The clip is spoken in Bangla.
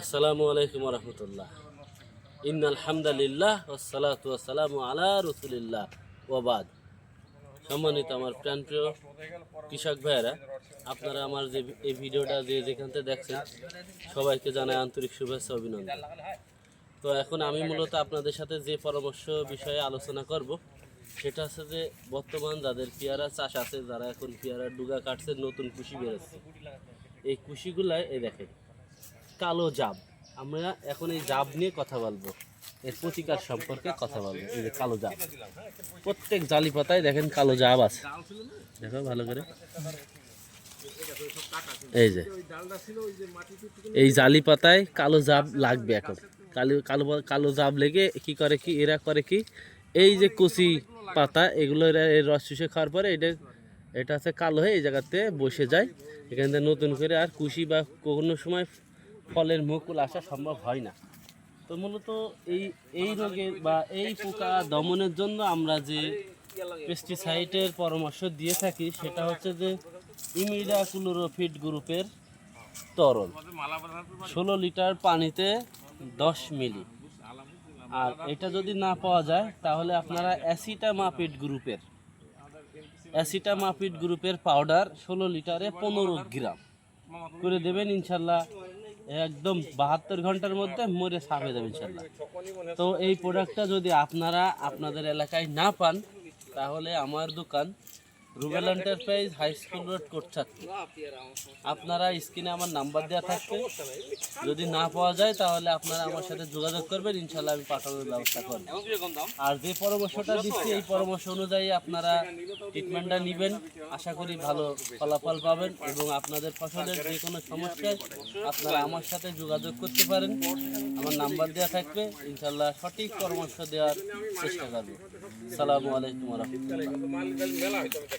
আসসালামু আলাইকুম রহমতুল্লাহ। ইন আলহামদুলিল্লাহ ওসালাতু আসসালামু আলা রসুলিল্লাহ। ওবাদ সম্মানিত আমার প্রাণপ্রিয় কৃষক ভাইয়েরা, আপনারা আমার যে এই ভিডিওটা যে যেখান থেকে দেখছেন, সবাইকে জানাই আন্তরিক শুভেচ্ছা অভিনন্দন। তো এখন আমি মূলত আপনাদের সাথে যে পরামর্শ বিষয়ে আলোচনা করব, সেটা হচ্ছে যে বর্তমান যাদের পেয়ারা চাষ আছে, যারা এখন পেয়ারার ডুগা কাটছে, নতুন কুশি বেরোচ্ছে। এই কুশিগুলায়, এই দেখেন, কালো জাব। আমরা এখন এই জাব নিয়ে কথা বলব। এর প্রতিকার সম্পর্কে কথা বলব, এই যে কালো জাব। প্রত্যেক জালি পাতায় দেখেন কালো জাব আছে। দেখো ভালো করে। এই যে, এই জালি পাতায় কালো জাব লাগবে এখন। কালো কালো কালো জাব লেগে কি করে কি, এরা করে কি, এই যে কুচি পাতা, এগুলো এরা এর রস চুষে খাওয়ার পরে এটা এটা হচ্ছে কালো, হয়ে, এই জায়গাতে বসে যায়। এখান থেকে নতুন করে আর কুশি বা কোনো সময় ফলের মুকুল আসা সম্ভব হয় না। তো মূলত এই এই রোগের বা এই পোকা দমনের জন্য আমরা যে পেস্টিসাইডের পরামর্শ দিয়ে থাকি, সেটা হচ্ছে যে ইমিডা গ্রুপের তরল ষোলো লিটার পানিতে দশ মিলি। আর এটা যদি না পাওয়া যায়, তাহলে আপনারা অ্যাসিটামাপিড গ্রুপের অ্যাসিটামাপিড গ্রুপের পাউডার ষোলো লিটারে পনেরো গ্রাম। করে দেবেন ইনশাল্লাহ, একদম বাহাত্তর ঘণ্টার মধ্যে মরে সাফ যাবে ইনশাল্লাহ। তো এই প্রোডাক্টটা যদি আপনারা আপনাদের এলাকায় না পান, তাহলে আমার দোকান Rubel enterprise high school road Kotchatri আপনারা স্ক্রিনে আমার নাম্বার দেওয়া থাকবে যদি না পাওয়া যায়, তাহলে আপনারা আমার সাথে যোগাযোগ করবেন। ইনশাল্লাহ আমি পাঠানোর ব্যবস্থা করব। আর যে পরামর্শটা দিচ্ছি, এই পরামর্শ অনুযায়ী আপনারা ট্রিটমেন্টটা নেবেন। আশা করি ভালো ফলাফল পাবেন এবং আপনাদের ফসলের যে কোনো সমস্যায় আপনারা আমার সাথে যোগাযোগ করতে পারেন। আমার নাম্বার দেওয়া থাকবে। ইনশাল্লাহ সঠিক পরামর্শ দেওয়ার চেষ্টা করব। সালামু আলাইকুম রহমতুল্লাহ।